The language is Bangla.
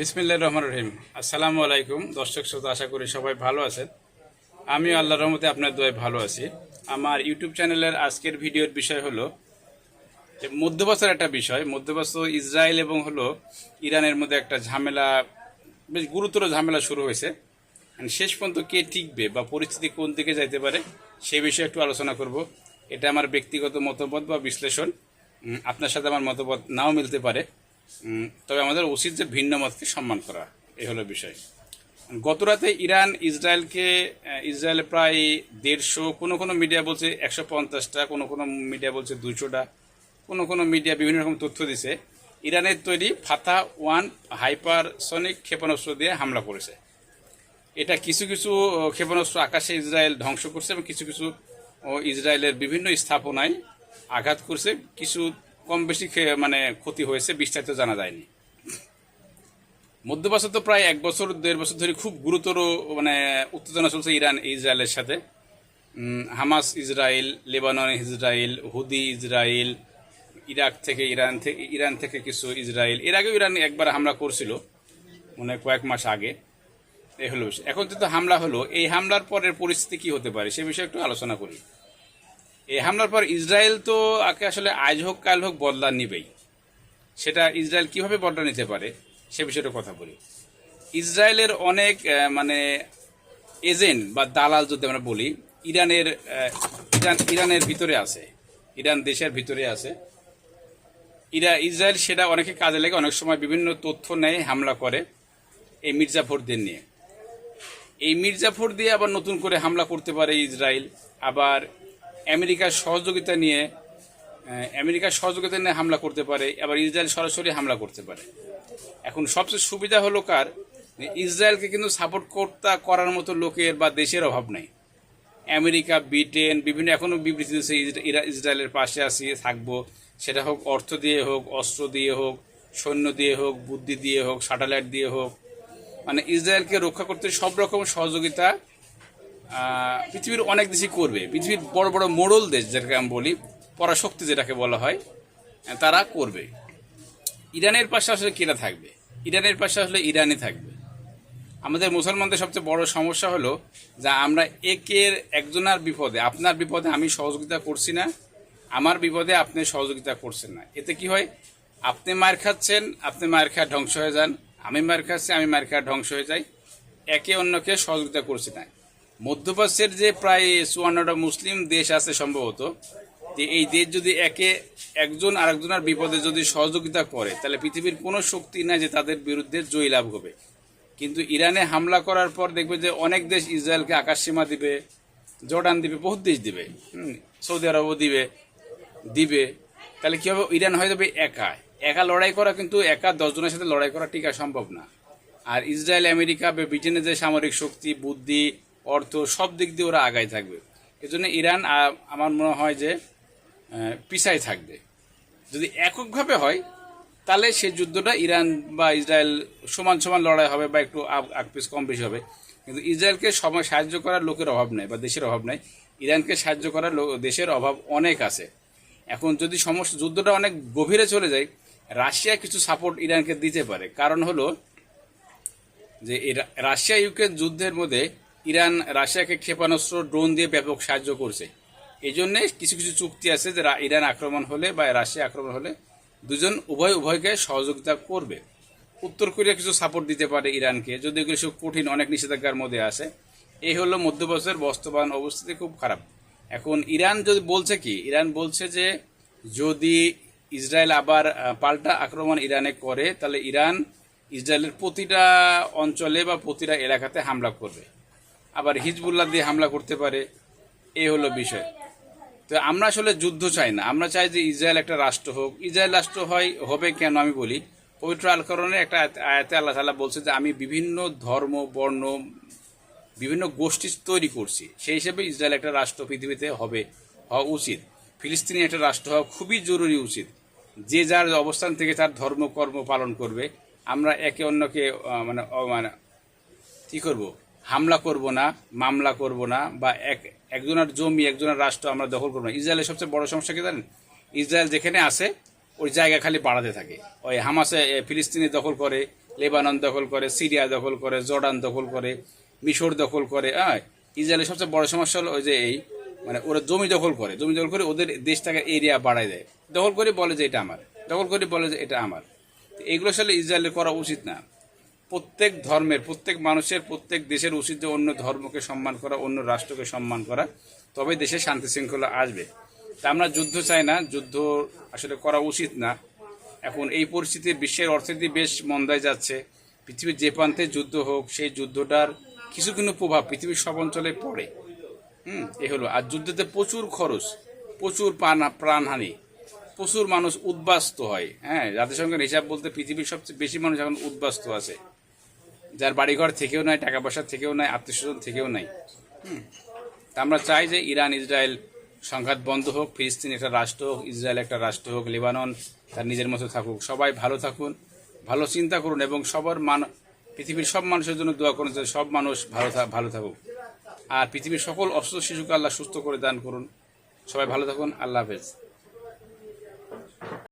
বিসমিল্লা রহমান রহিম। আসসালামু আলাইকুম, দর্শক শ্রোতা, আশা করি সবাই ভালো আছেন। আমি আল্লাহ রহমতে আপনার দোয়ায় ভালো আছি। আমার ইউটিউব চ্যানেলের আজকের ভিডিওর বিষয় হলো যে মধ্যপ্রাচ্যের একটা বিষয়। মধ্যপ্রাচ্য ইসরায়েল এবং হলো ইরানের মধ্যে একটা ঝামেলা, বেশ গুরুতর ঝামেলা শুরু হয়েছে। And শেষ পর্যন্ত কে টিকবে বা পরিস্থিতি কোন দিকে যাইতে পারে, সে বিষয়ে একটু আলোচনা করব। এটা আমার ব্যক্তিগত মতামত বা বিশ্লেষণ। আপনার সাথে আমার মতামত নাও মিলতে পারে। তবে আমাদের উচিত যে ভিন্ন মতকে সম্মান করা এই হলো বিষয়। গতরাতে ইরান ইসরায়েলকে ইসরায়েলে প্রায় দেড়শো, কোনো কোনো মিডিয়া বলছে একশো পঞ্চাশটা, কোনো কোনো মিডিয়া বলছে দুশোটা কোনো কোনো মিডিয়া বিভিন্ন রকম তথ্য দিছে। ইরানের তৈরি ফাতা ওয়ান হাইপারসনিক ক্ষেপণাস্ত্র দিয়ে হামলা করেছে। এটা কিছু কিছু ক্ষেপণাস্ত্র আকাশে ইসরায়েল ধ্বংস করছে এবং কিছু কিছু ইসরায়েলের বিভিন্ন স্থাপনায় আঘাত করছে। কিছু কম বেশি মানে ক্ষতি হয়েছে বিস্তারিত জানা যায়নি। মধ্যপ্রাচ্য তো প্রায় এক বছর, দেড় বছর ধরে খুব গুরুতর মানে উত্তেজনা চলছে ইরান, ইসরায়েলের সাথে। Hamas Israel, Lebanon Israel, Houthi Israel, Iraq থেকে ইরান থেকে ইরান থেকে কিছু ইসরায়েল। এর আগেও ইরান একবার হামলা করছিল মানে কয়েক মাস আগে। এই হলো। এখন যেহেতু হামলা হলো, এই হামলার পরের পরিস্থিতি কি হতে পারে, সে বিষয়ে একটু আলোচনা করি। এই হামলার পর ইসরায়েল তো আসলে আজ হোক, কাল হোক বদলা নিবেই। সেটা ইসরায়েল কীভাবে বদলা নিতে পারে, সে বিষয়টা কথা বলি। ইসরায়েলের অনেক মানে এজেন্ট বা দালাল যদি আমরা বলি, ইরানের ইরান, ইরানের ভিতরে আছে, ইরান দেশের ভিতরে আছে। ইরা, ইসরায়েল সেটা অনেকে কাজে লাগে, অনেক সময় বিভিন্ন তথ্য নেয়, হামলা করে এই মির্জাফরদের নিয়ে। এই মির্জাফর দিয়ে আবার নতুন করে হামলা করতে পারে ইসরায়েল, আবার আমেরিকার সহযোগিতা নিয়ে আমেরিকার সহযোগিতা নিয়ে হামলা করতে পারে, আবার ইসরায়েল সরাসরি হামলা করতে পারে। এখন সবচেয়ে সুবিধা হলো কার? ইসরায়েলকে কিন্তু সাপোর্ট করতা করার মতো লোকের বা দেশের অভাব নেই। আমেরিকা, ব্রিটেন, বিভিন্ন এখনও বিবৃতি দিচ্ছে ইসরায়েলের পাশে আসি থাকব। সেটা হোক অর্থ দিয়ে হোক, অস্ত্র দিয়ে হোক, সৈন্য দিয়ে হোক, বুদ্ধি দিয়ে হোক, স্যাটেলাইট দিয়ে হোক। মানে ইসরায়েলকে রক্ষা করতে সব রকম সহযোগিতা পৃথিবীর অনেক দেশই করবে। পৃথিবীর বড় বড় মোড়ল দেশ, যেটাকে আমি বলি, পরাশক্তি যেটাকে বলা হয়, তারা করবে। ইরানের পাশে আসলে কেরা থাকবে? ইরানের পাশে আসলে ইরানই থাকবে। আমাদের মুসলমানদের সবচেয়ে বড় সমস্যা হলো যে আমরা একের একজনের বিপদে, আপনার বিপদে আমি সহযোগিতা করছি না, আমার বিপদে আপনি সহযোগিতা করছেন না। এতে কি হয়? আপনি মার খাচ্ছেন, আপনি মার খাওয়া ধ্বংস হয়ে যান। আমি মার খাচ্ছি, আমি মার খাওয়া ধ্বংস হয়ে যাই। একে অন্যকে সহযোগিতা করছি না। মধ্যপ্রাচ্যের যে প্রায় চুয়ান্নটা মুসলিম দেশ আছে সম্ভবত, যে এই দেশ যদি একে একজন আরেকজনের বিপদে যদি সহযোগিতা করে, তাহলে পৃথিবীর কোনো শক্তি নাই যে তাদের বিরুদ্ধে জয়ী লাভ হবে। কিন্তু ইরানে হামলা করার পর দেখবে যে অনেক দেশ ইসরায়েলকে আকাশ সীমা দিবে, জর্ডান দিবে, বহুত দেশ দিবে সৌদি আরবও দিবে দিবে। তাহলে কী হবে? ইরান হয়ে যাবে একা। একা লড়াই করা কিন্তু একা দশজনের সাথে লড়াই করা টিকা সম্ভব না। আর ইসরায়েল, আমেরিকা বা ব্রিটেনের যে সামরিক শক্তি, বুদ্ধি অর্থ সব দিক দিয়ে ওরা আগায় থাকবে। এজন্য ইরান আমার মনে হয় যে পিছায় থাকবে। যদি এককভাবে হয়, তাহলে সেই যুদ্ধটা ইরান বা ইসরায়েল সমান সমান লড়াই হবে বা একটু আগ পিছ কম বেশি হবে। কিন্তু ইসরায়েলকে সময় সাহায্য করার লোকের অভাব নেই বা দেশের অভাব নেই। ইরানকে সাহায্য করার দেশের অভাব অনেক আছে। এখন যদি সমস্ত যুদ্ধটা অনেক গভীরে চলে যায়, রাশিয়া কিছু সাপোর্ট ইরানকে দিতে পারে। কারণ হলো যে রাশিয়া ইউক্রেন যুদ্ধের মধ্যে ইরান, রাশিয়াকে ক্ষেপণাস্ত্র, ড্রোন দিয়ে ব্যাপক সাহায্য করছে। এই জন্যে কিছু কিছু চুক্তি আছে যে ইরান আক্রমণ হলে বা রাশিয়া আক্রমণ হলে দুজন উভয় উভয়কে সহযোগিতা করবে। উত্তর কোরিয়া কিছু সাপোর্ট দিতে পারে ইরানকে। যদি এগুলো সব কঠিন, অনেক নিষেধাজ্ঞার মধ্যে আসে এই হলো মধ্যপ্রাচ্যের বর্তমান অবস্থিতি, খুব খারাপ। এখন ইরান যদি বলছে কি, ইরান বলছে যে যদি ইসরায়েল আবার পাল্টা আক্রমণ ইরানে করে, তাহলে ইরান ইসরায়েলের প্রতিটা অঞ্চলে বা প্রতিটা এলাকাতে হামলা করবে। আবার হিজবুল্লাহ দিয়ে হামলা করতে পারে এই হলো বিষয়। তো আমরা আসলে যুদ্ধ চাই না। আমরা চাই যে ইসরায়েল একটা রাষ্ট্র হোক। ইসরায়েল রাষ্ট্র হয়, হবে কেন আমি বলি? পবিত্র আলকরণে একটা আয়াত- আল্লাহ তালা বলছে যে, আমি বিভিন্ন ধর্ম, বর্ণ, বিভিন্ন গোষ্ঠী তৈরি করছি। সেই হিসেবে ইসরায়েল একটা রাষ্ট্র পৃথিবীতে হবে, হওয়া উচিত। ফিলিস্তিনি একটা রাষ্ট্র হওয়া খুবই জরুরি উচিত। যে যার অবস্থান থেকে তার ধর্ম, কর্ম পালন করবে। আমরা একে অন্যকে মানে মানে কি করব? হামলা করব না, মামলা করব না, বা এক, একজনের জমি, একজনের রাষ্ট্র আমরা দখল করব না। ইসরায়েলের সবচেয়ে বড় সমস্যা কি জানেন? ইসরায়েল যেখানে আছে, ওই জায়গা খালি বাড়াতে থাকে। ওই হামাসে ফিলিস্তিনি দখল করে, লেবানন দখল করে, সিরিয়া দখল করে, জর্ডান দখল করে, মিশর দখল করে হ্যাঁ ইসরায়েলের সবচেয়ে বড় সমস্যা হলো ওই যে এই মানে ওরা জমি দখল করে, জমি দখল করে ওদের দেশটাকে এরিয়া বাড়ায় দেয়। দখল করে বলে যে এটা আমার, দখল করে বলে যে এটা আমার। এগুলো আসলে ইসরায়েলের করা উচিত না। প্রত্যেক ধর্মের, প্রত্যেক মানুষের, প্রত্যেক দেশের উচিত যে অন্য ধর্মকে সম্মান করা, অন্য রাষ্ট্রকে সম্মান করা। তবে দেশে শান্তি শৃঙ্খলা আসবে। তা আমরা যুদ্ধ চাই না, যুদ্ধ আসলে করা উচিত না। এখন এই পরিস্থিতি বিশ্বের অর্থনীতি বেশ মন্দায় যাচ্ছে। পৃথিবীর যে প্রান্তে যুদ্ধ হোক, সেই যুদ্ধটার কিছু কিছু প্রভাব পৃথিবীর সব অঞ্চলে পড়ে। হুম, এ হলো। আর যুদ্ধতে প্রচুর খরচ, প্রচুর প্রাণহানি, প্রচুর মানুষ উদ্বাস্ত হয়। হ্যাঁ জাতিসংঘের হিসাব বলতে পৃথিবীর সবচেয়ে বেশি মানুষ এখন উদ্বাস্ত আছে। যার বাড়িঘর থেকেও নাই, টাকা পয়সা থেকেও নাই আত্মীয় স্বজন থেকেও নাই। তা আমরা চাই যে ইরান, ইসরায়েল সংঘাত বন্ধ হোক, ফিলিস্তিন একটা রাষ্ট্র হোক, ইসরায়েল একটা রাষ্ট্র হোক, লেবানন তার নিজের মতো থাকুক। সবাই ভালো থাকুন, ভালো চিন্তা করুন এবং সবার মান, পৃথিবীর সব মানুষের জন্য দোয়া করুন যে সব মানুষ ভালো ভালো থাকুক। আর পৃথিবীর সকল অসুস্থ শিশুকে আল্লাহ সুস্থ করে দান করুন। সবাই ভালো থাকুন। আল্লাহ হাফেজ।